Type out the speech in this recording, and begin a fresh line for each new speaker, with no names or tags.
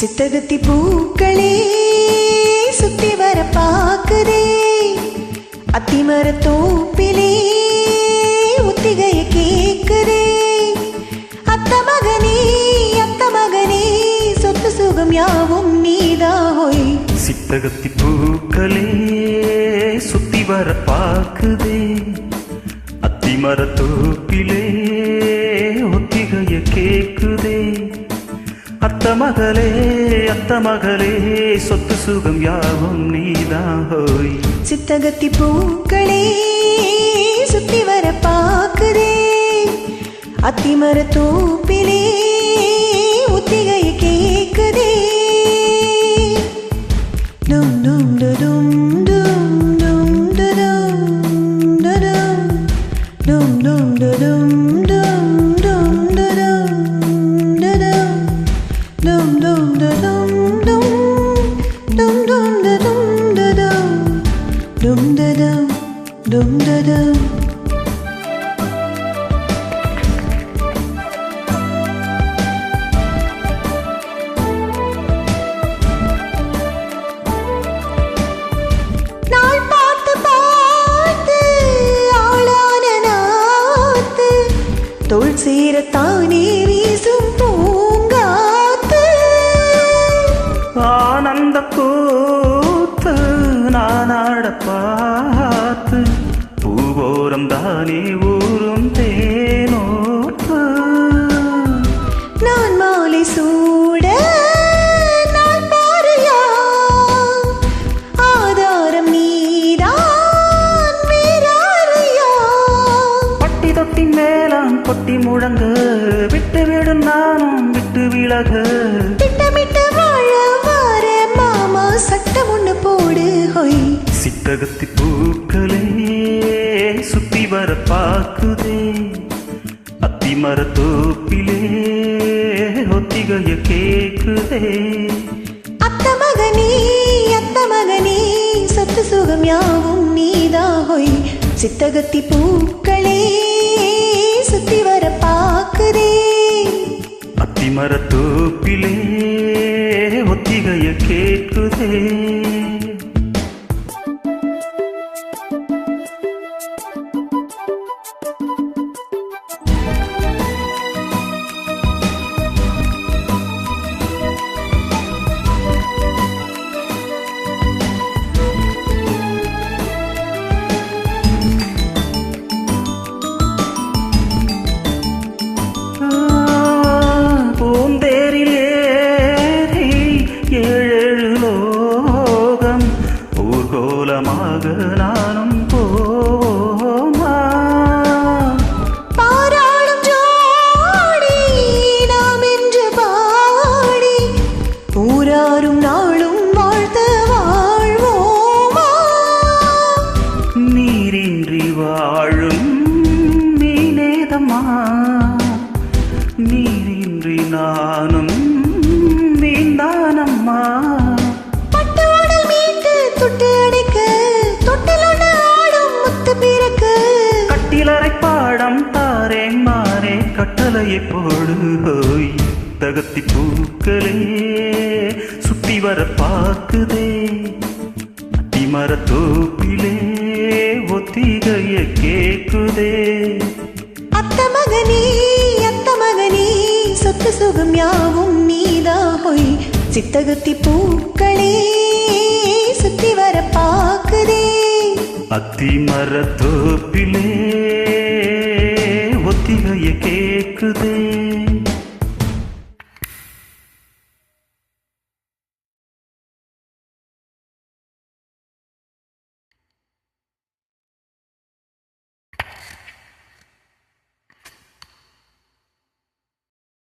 சித்தகத்தி பூக்களே சுத்தி வர பாக்குதே. அத்திமர தோப்பிலே ஒத்திகைய கேக்குதே. அத்த மகனே அத்த மகனே சொத்து சுகம் யாவும் நீதாய்
சித்தகத்தி பூக்களே சுத்தி வர பாக்குதே. அத்திமர தோப்பிலே ஒத்திகைய கேக்குதே. அத்த மகளே அத்த மகளே சொத்து சுகம் யாவும் நீதான் ஹோய்.
சித்தகத்தி பூக்களே சுத்தி வர பாக்குதே. அத்திமர தூ dum da dum dum da dum. தோள் சேரத்தானே வீசும் பூங்காத்து.
ஆனந்த கூத்து நானாட பார்த்து. பூவோரம் தானே ஊரும் தேனோத்து
நான் மாலை சூட
மேலாம் கொட்டி முழங்க விட்டு விடும் நானும் விட்டு விலக. சித்தகத்தி பூக்களே சுத்தி வர பாக்குதே அத்திமர தோப்பிலே ஒத்திகைய கேக்குதே.
அத்த மகனே அத்த மகனே சொத்து சுகம் யாவும் நீதா ஹொய் சித்தகத்தி பூக்களே சுத்தி வர பாக்குதே
அத்திமர தோப்பிலே ஒத்திகைய கேக்குதே. ஊர்கோலமாக நானும் போமா.
பாராளும் ஜோடி நாம் என்று பாடி. ஊராரும் நாளும் வாழ்த்த வாழ்வோமா.
நீரின்றி வாழும் மீனேதம்மா நீரின்றி நானும் ஹோய் தகத்தி பூக்களே சுத்தி வர பாக்குதே அத்திமர தோப்பிலே ஒத்திகைய கேக்குதே
அத்த மகனே அத்த மகனே சொத்து சுகம் யாவும் நீதா ஹொய் சித்தகத்தி பூக்களே சுத்தி வர பாக்குதே
அத்திமர தோப்பிலே சிலுவைய கேக்குதே.